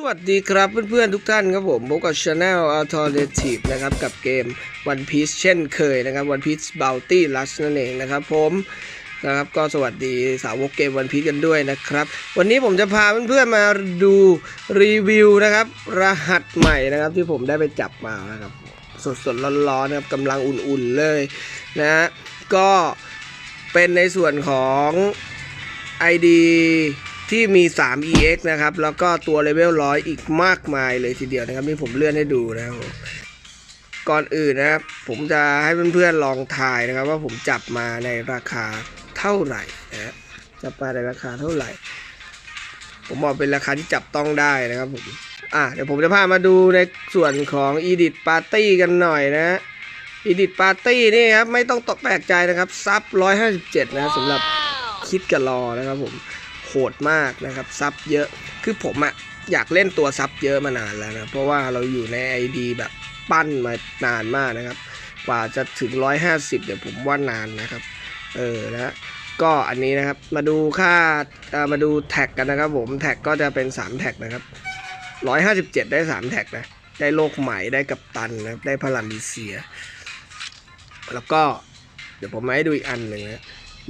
สวัสดีครับเพื่อนๆทุกท่านครับผมพบกับ Channel Alternative นะครับ กับเกม One Piece เช่นเคยนะครับ One Piece Bounty Rush นั่นเองนะครับผมนะครับก็สวัสดีสาวกเกม One Piece กันด้วยนะครับ วันนี้ผมจะพาเพื่อนๆมาดูรีวิวนะครับ รหัสใหม่นะครับที่ผมได้ไปจับมานะครับสดๆร้อนๆนะครับกำลังอุ่นๆเลยนะฮะก็เป็นในส่วนของ ID ที่มี 3 EX นะครับ แล้วก็ตัวเลเวลร้อยอีกมากมายเลยทีเดียวนะครับนี่ผมเลื่อนให้ดูนะครับผมก่อนอื่นนะครับ ผมจะให้เพื่อนๆลองทายนะครับ ว่าผมจับมาในราคาเท่าไหร่นะฮะจับมาในราคาเท่าไหร่ ผมบอกเป็นราคาที่จับต้องได้นะครับผมอะเดี๋ยวผมจะพามาดูในส่วนของ Edit Party กันหน่อยนะฮะ Edit Party นี่ครับ ไม่ต้องตกแปลกใจนะครับ ซับ 157 นะสำหรับคิดกับรอนะครับผม โหดมากนะครับซับเยอะคือผมอะอยากเล่นตัวซับเยอะมานานแล้วนะเพราะว่าเราอยู่ใน ID แบบปั้นมานานมากนะครับ กว่าจะถึง 150 เดี๋ยวผมว่านานนะครับ เออนะก็อันนี้นะครับมาดูค่ามาดูแท็กกันนะครับผมแท็กก็จะเป็น 3 แท็กนะครับ 157 ได้ 3 แท็กนะได้โลกใหม่ได้กับตันนะได้พลังดิเซีย แล้วก็เดี๋ยวผมมาให้ดูอีกอันหนึ่งนะ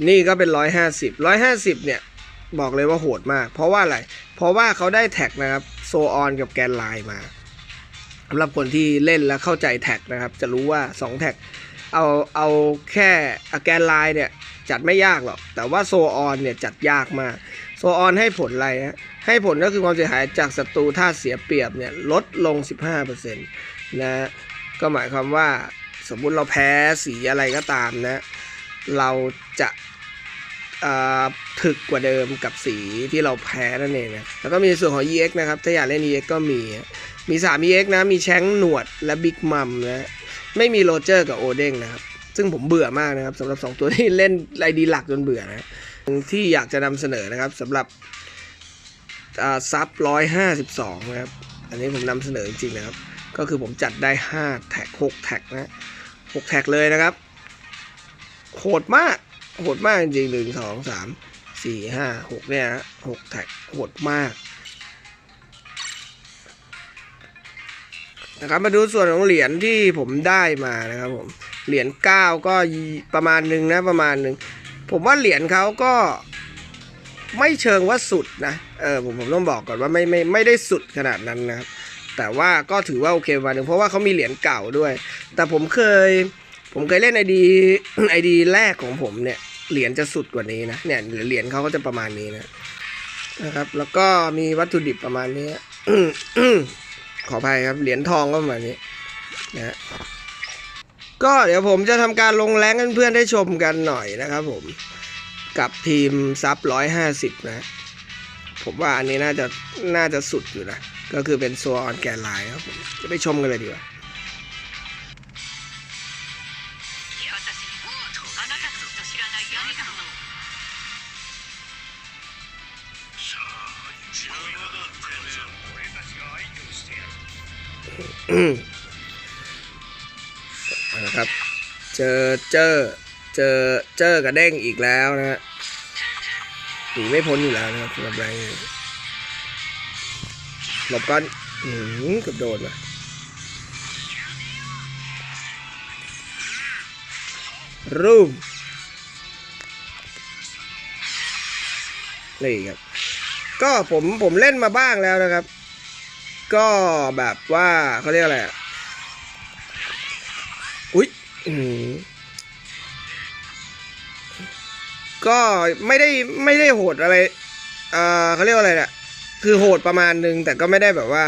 นี่ก็เป็น 150 150 เนี่ย บอกเลยว่าโหดมาก เพราะว่าอะไร เพราะว่าเขาได้แท็กนะครับโซออนกับแกนไลน์มาสำหรับคนที่เล่นแล้วเข้าใจแท็กนะครับ จะรู้ว่า 2 แท็กเอาเอาแค่แกนไลน์เนี่ยจัดไม่ยากหรอก แต่ว่าโซออนเนี่ยจัดยากมาก โซออนให้ผลอะไรฮะให้ผลก็คือความเสียหายจากศัตรูถ้าเสียเปรียบเนี่ยลดลง 15%นะก็หมายความว่าสมมุติเราแพ้สีอะไรก็ตามนะ เราจะ ถึกกว่าเดิมกับสีที่เราแพ้นั่นเองนะแล้วก็มีส่วนของ EX นะครับ ถ้าอยากเล่น EX ก็มีมี 3 EX นะ มีแชงหนวดและบิ๊กมัมนะ ไม่มีโรเจอร์กับโอเด้งนะครับ ซึ่งผมเบื่อมากนะครับสำหรับ 2 ตัวที่เล่นไรดีหลักจนเบื่อนะ ที่อยากจะนำเสนอนะครับสำหรับอ่าซับ152นะครับ อันนี้ผมนำเสนอจริงๆนะครับ ก็คือผมจัดได้ 5 แท็ก 6 แท็กนะ 6 แท็กเลยนะครับ โหดมาก โหดมากจริงหนึ่งสองสามสี่ห้าหกเนี่ยหกแท็กโหดมากนะครับมาดูส่วนของเหรียญที่ผมได้มานะครับผมเหรียญเก้าก็ประมาณหนึ่งนะประมาณหนึ่งผมว่าเหรียญเขาก็ไม่เชิงว่าสุดนะเออผมผมต้องบอกก่อนว่าไม่ไม่ไม่ได้สุดขนาดนั้นนะครับแต่ว่าก็ถือว่าโอเคประมาณหนึ่งเพราะว่าเขามีเหรียญเก่าด้วย แต่ผมเคย ผมเคยเล่นไอดีไอดีแรกของผมเนี่ย เหรียญจะสุดกว่านี้นะเนี่ยเหรียญเขาก็จะประมาณนี้นะนะครับ แล้วก็มีวัตถุดิบประมาณนี้ขออภัยครับเหรียญทองก็ประมาณนี้นะก็เดี๋ยวผมจะทำการลงแรงเพื่อนๆได้ชมกันหน่อยนะครับ ผมกับทีมซับร้อยห้าสิบนะ ผมว่าอันนี้น่าจะน่าจะสุดอยู่นะ ก็คือเป็นโซออนแกนไลน์ครับผมจะไปชมกันเลยดีกว่า นะครับ เจอเจอเจอเจอกระเด้งอีกแล้วนะฮะหนีไม่พ้นอยู่แล้วนะครับสำหรับแรงหลบก่อนอืมกับโดนว่ะรูมนี่ครับ ก็ผมผมเล่นมาบ้างแล้วนะครับ ก็แบบว่าเขาเรียกอะไรอุ๊ยอืมก็ไม่ได้ไม่ได้โหดอะไรเอ่อเขาเรียกว่าอะไรเนี่ยคือโหดประมาณนึง แต่ก็ไม่ได้แบบว่า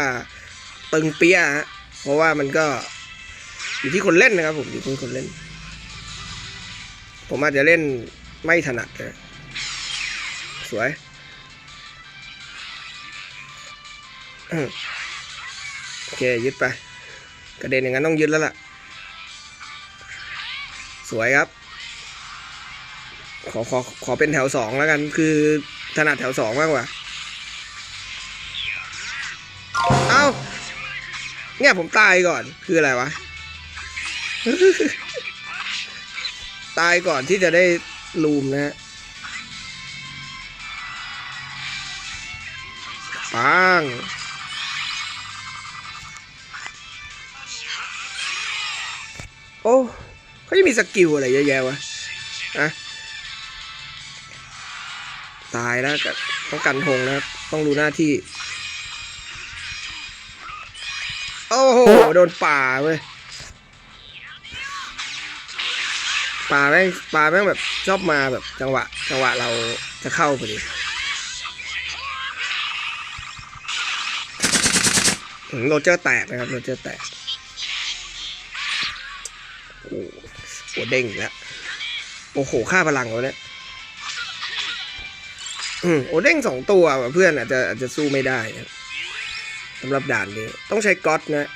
ตึงเปี้ยฮะเพราะว่ามันก็ อยู่ที่คนเล่นนะครับ ผมอยู่ที่คนเล่น ผมอาจจะเล่นไม่ถนัดนะสวย เคยึดไป กระเด็นอย่างนั้นต้องยึดแล้วล่ะ สวยครับ ขอขอขอเป็นแถวสองแล้วกัน คือถนัดแถวสองมากกว่า เอ้า เนี่ยผมตายก่อน คืออะไรวะ ตายก่อนที่จะได้ลูมนะฮะปัง ไม่มีสกิลอะไรเยอะแยะวะอะตายแล้วก็ต้องกันธงนะครับ ต้องดูหน้าที่ โอ้โห โดนป่าเว้ยป่าแม่งป่าแม่งแบบชอบมาแบบจังหวะ จังหวะเราจะเข้าพอดีโรเจอร์แตกนะครับโรเจอร์แตกโอ้ หโหเด้งอีกแล้วโอ้โหค่าพลังแล้วเนี่ยโอเด้งสองตัวเพื่อนอาจจะอาจจะสู้ไม่ได้นะสำหรับด่านนี้ ต้องใช้ก๊อตนะ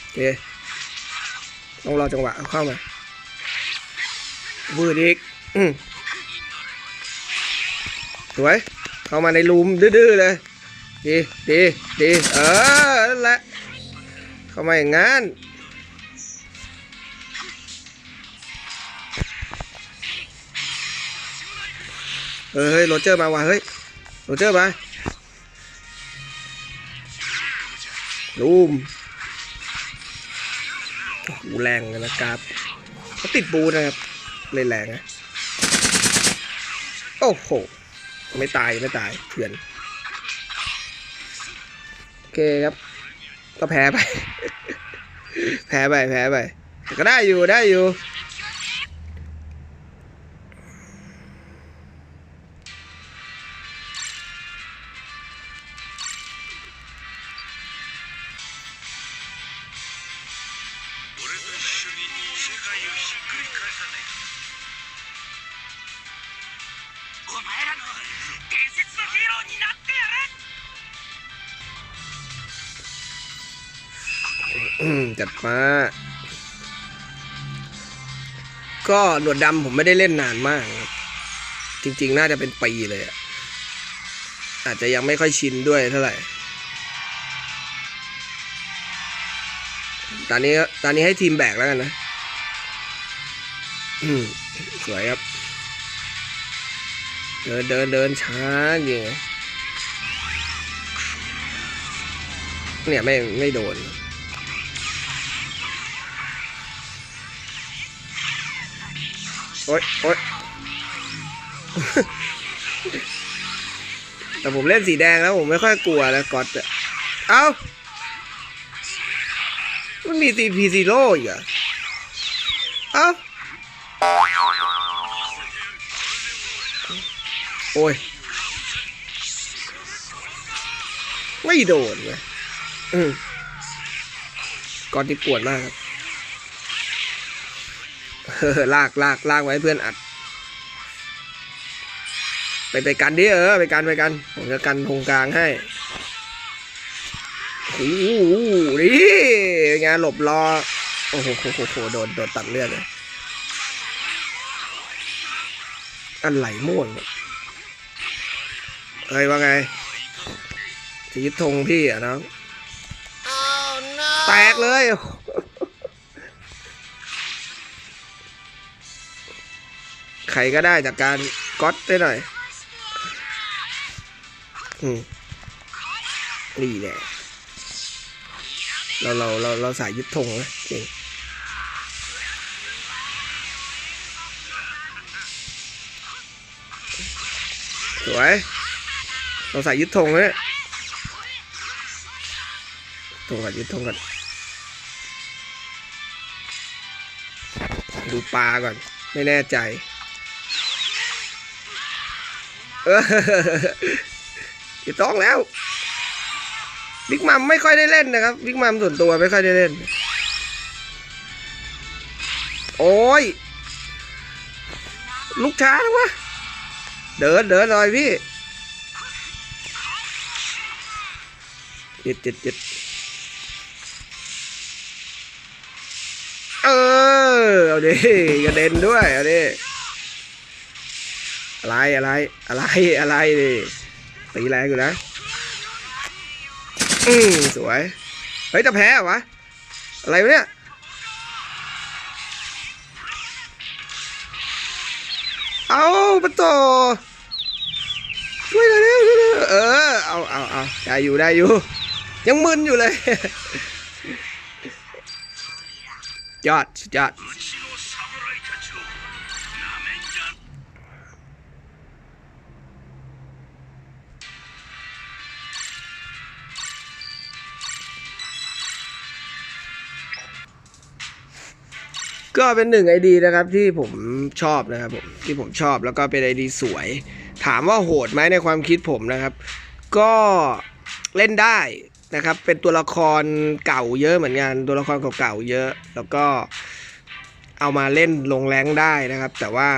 โอเคต้องรอจังหวะเข้ามาบืดอีกอสวย เข้ามาในรูมดื้อๆเลย ดีดีดีเออ นั่นแหละ เข้ามาอย่างงั้นเออเฮ้ยโรเจอร์มาว่ะเฮ้ยโรเจอร์มาลูมโอ้โหแรงเลยนะครับเขาติดบูนะครับเลยแรงนะโอ้โห ไม่ตายไม่ตายเถื่อน โอเคครับ ก็แพ้ไป แพ้ไปแพ้ไปแต่ก็ได้อยู่ได้อยู่ จัดมาก็หนวดดำผมไม่ได้เล่นนานมากครับจริง ๆ น่าจะเป็นปีเลยอะอาจจะยังไม่ค่อยชินด้วยเท่าไหร่ ตอนนี้ตอนนี้ให้ทีมแบกแล้วกันนะสวยครับ เดินเดินเดินช้าจริงเนี่ยไม่ไม่โดน โอ๊ยโอ๊ยแต่ผมเล่นสีแดงแล้วผมไม่ค่อยกลัวแล้วก๊อตอะเอ้า มันมี CP Zero อีกเหรอเอ้า โอ้ย ไม่โดนเลย อืมก๊อตที่ปวดมากครับ เออลากลากลากไว้เพื่อนอัด ไปไปกันดิเออไปกันไปกัน ผมจะกันตรงกลางให้โอ้โหนี่งานหลบรอ โอ้โหโหโหโหโดนโดนตัดเลือดเลยอะไรม่วงเนี่ยเฮ้ยว่าไงจะยึดธงพี่อะน้อง แตกเลย รก็ได้จากการก๊อตได้หน่อยอืมนี่แหละเราเราเราเราสายยึดธงนะจริงสวยเราสายยึดธงเลยธงก่อนยึดธงก่อนดูปลาก่อน ไม่แน่ใจ อออยู่ต้องแล้ว บิ๊กมัมไม่ค่อยได้เล่นนะครับ บิ๊กมัมส่วนตัวไม่ค่อยได้เล่น โอ้ย ลูกช้านะวะ เดินเดินหน่อยพี่เจ็ดเจ็ดเจ็ดเออ เอาดิกระเด็นด้วย เอาดิ อะไรอะไรอะไรอะไรดิตีแรงอยู่นะอืมสวย เฮ้ยจะแพ้เหรอวะอะไรวะเนี่ยเอาปะโตช่วยหน่อยเร็วช่วยหน่อยเออเอาเอาเอาได้อยู่ได้อยู่ ยังมึนอยู่เลย ยอดสุดยอด ก็เป็นหนึ่งไอดีนะครับที่ผมชอบนะครับผมที่ผมชอบแล้วก็เป็นไอดีสวย ถามว่าโหดไหมในความคิดผมนะครับ ก็เล่นได้นะครับ เป็นตัวละครเก่าเยอะเหมือนกันตัวละครเก่าๆเยอะ แล้วก็เอามาเล่นลงแรงได้นะครับ แต่ว่า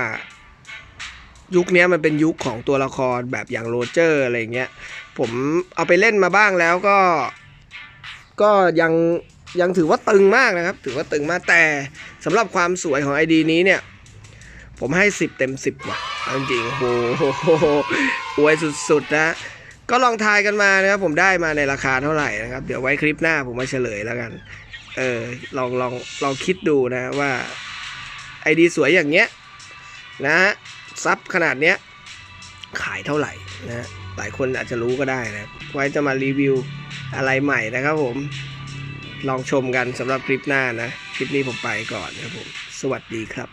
ยุคนี้มันเป็นยุคของตัวละครแบบอย่างโรเจอร์อะไรเงี้ย ผมเอาไปเล่นมาบ้างแล้วก็ ก็ยัง ยังถือว่าตึงมากนะครับ ถือว่าตึงมากแต่สำหรับความสวยของ ID นี้เนี่ย ผมให้ 10 เต็ม 10 ว่ะจริงๆโอ้โหอวยสุดๆนะก็ลองทายกันมานะครับ ผมได้มาในราคาเท่าไหร่นะครับ เดี๋ยวไว้คลิปหน้าผมมาเฉลยแล้วกัน เออลองลองลองคิดดูนะว่า ID สวยอย่างเงี้ยนะฮะซับขนาดเนี้ยขายเท่าไหร่นะหลายคนอาจจะรู้ก็ได้นะ ไว้จะมารีวิวอะไรใหม่นะครับผม ลองชมกันสำหรับคลิปหน้านะ คลิปนี้ผมไปก่อนนะครับผม สวัสดีครับ